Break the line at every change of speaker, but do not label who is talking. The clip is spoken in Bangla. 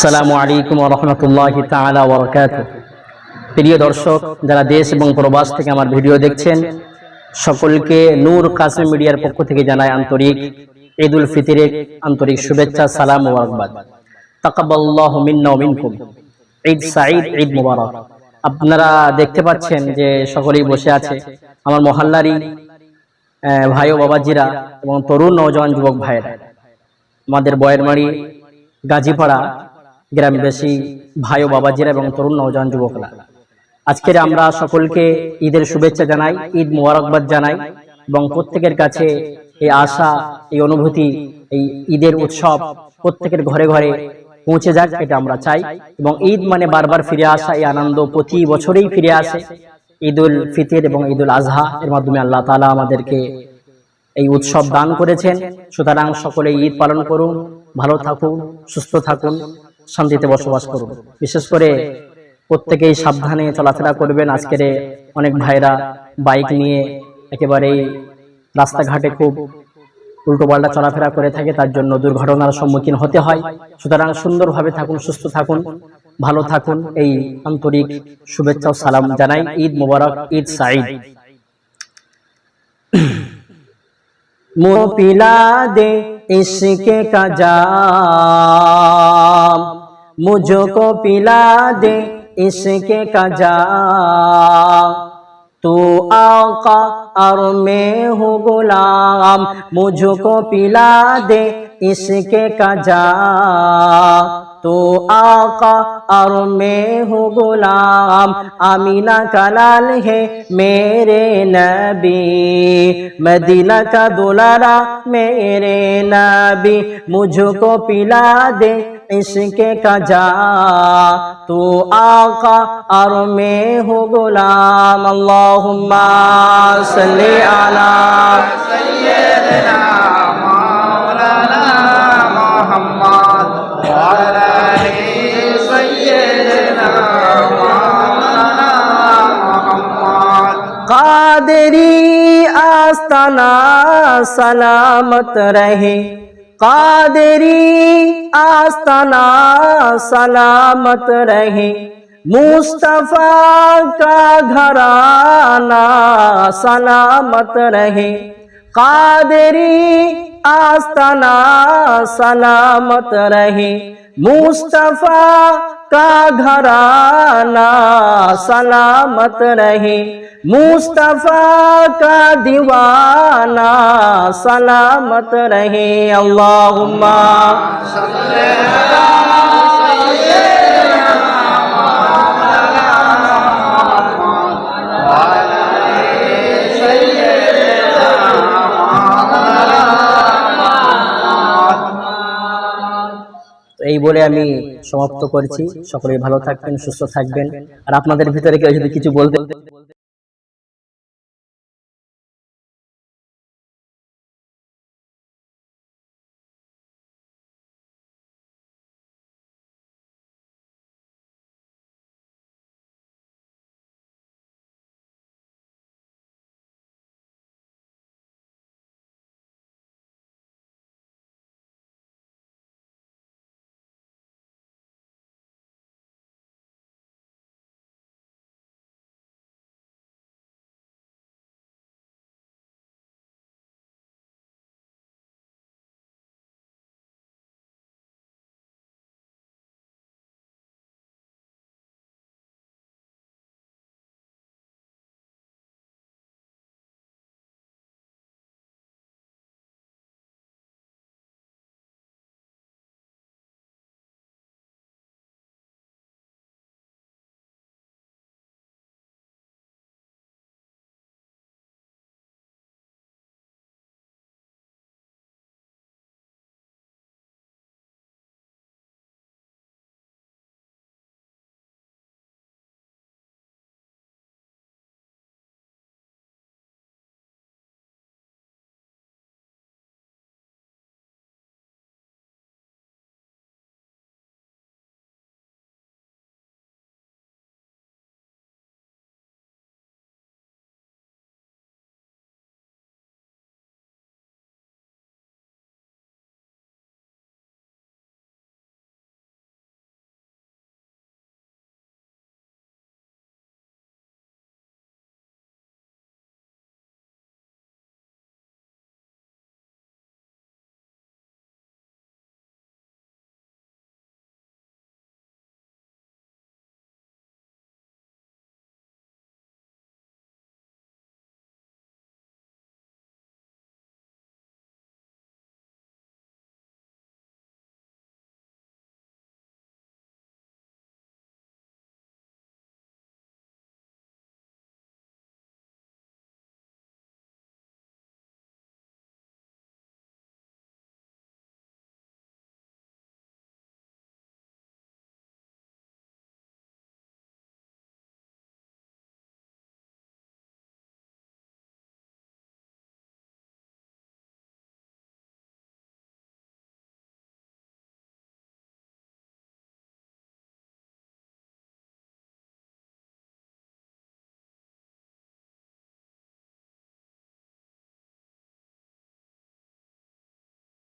আসসালামু আলাইকুম রহমতুল্লাহ তালা বরকাত প্রিয় দর্শক, যারা দেশ এবং প্রবাস থেকে আমার ভিডিও দেখছেন, সকলকে নূর কাসিম মিডিয়ার পক্ষ থেকে জানায় আন্তরিক ঈদ উল ফিতরের আন্তরিক শুভেচ্ছা, সালাম মোবারকবাদ তাকাবাল্লাহ মিন্না মিনকুম। ঈদ সাঈদ, ঈদ মুবারক। আপনারা দেখতে পাচ্ছেন যে সকলেই বসে আছে। আমার মহল্লারই ভাই ও বাবাজিরা এবং তরুণ নওজওয়ান যুবক ভাইয়েরা। আমাদের বয়েরমারি, গাজীপাড়া গ্রামবাসী, ভাই ও বাবাজিরা এবং তরুণ নওজওয়ান যুবকরা। আজকের আমরা সকলকে ঈদের শুভেচ্ছা জানাই, ঈদ মোবারকবাদ জানাই এবং প্রত্যেকের কাছে এই আশা, এই অনুভূতি, এই ঈদের উৎসব প্রত্যেকের ঘরে ঘরে পৌঁছে যাক এটা আমরা চাই এবং ঈদ মানে বারবার ফিরে আসা, এই আনন্দ প্রতি বছরেই ফিরে আসে। ঈদ উল ফিতর এবং ঈদ উল আজহা এর মাধ্যমে আল্লাহ তাআলা আমাদেরকে এই উৎসব দান করেছেন। সুতরাং সকলে ঈদ পালন করুন, ভালো থাকুন, সুস্থ থাকুন। শান্তিতে বসবাস করুন। বিশেষ করে প্রত্যেকেই সাবধানে চলাফেরা করবেন। আজকের অনেক ভাইরা বাইক নিয়ে একেবারেই রাস্তাঘাটে খুব উল্টোপাল্টা চলাফেরা করে থাকে তার জন্য দুর্ঘটনার সম্মুখীন হতে হয়। সুতরাং সুন্দরভাবে থাকুন সুস্থ থাকুন ভালো থাকুন। এই আন্তরিক শুভেচ্ছা ও সালাম জানাই। ঈদ মুবারক ঈদ সাইদ মো পিলা দে ইসকে কাজা मुझको पिला दे इश्क का जाम तू आका और मैं हूँ गुलाम, मुझको पिला दे इश्क का जाम तू आका और मैं हूँ गुलाम, आमीना का लाल है मेरे नबी, मदीना का दुलारा मेरे नबी, मुझको पिला दे इश्क का जा तू आका और मैं हूँ गुलाम अल्लाहुम्मा सल्ली अला कादरी आस्ताना सलामत रहे कादरी आस्ताना सलामत रहे। मुस्तफ़ा का घराना सलामत रहे। कादरी आस्ताना सलामत रहे। मुस्तफ़ा का घराना सलामत रहे। मुस्तफ़ा का दीवाना सलामत रहे अल्लाहुम्मा তো এই বলে আমি সমাপ্ত করছি সকলেই ভালো থাকবেন সুস্থ থাকবেন আর আপনাদের ভিতরে কেউ যদি কিছু বলতে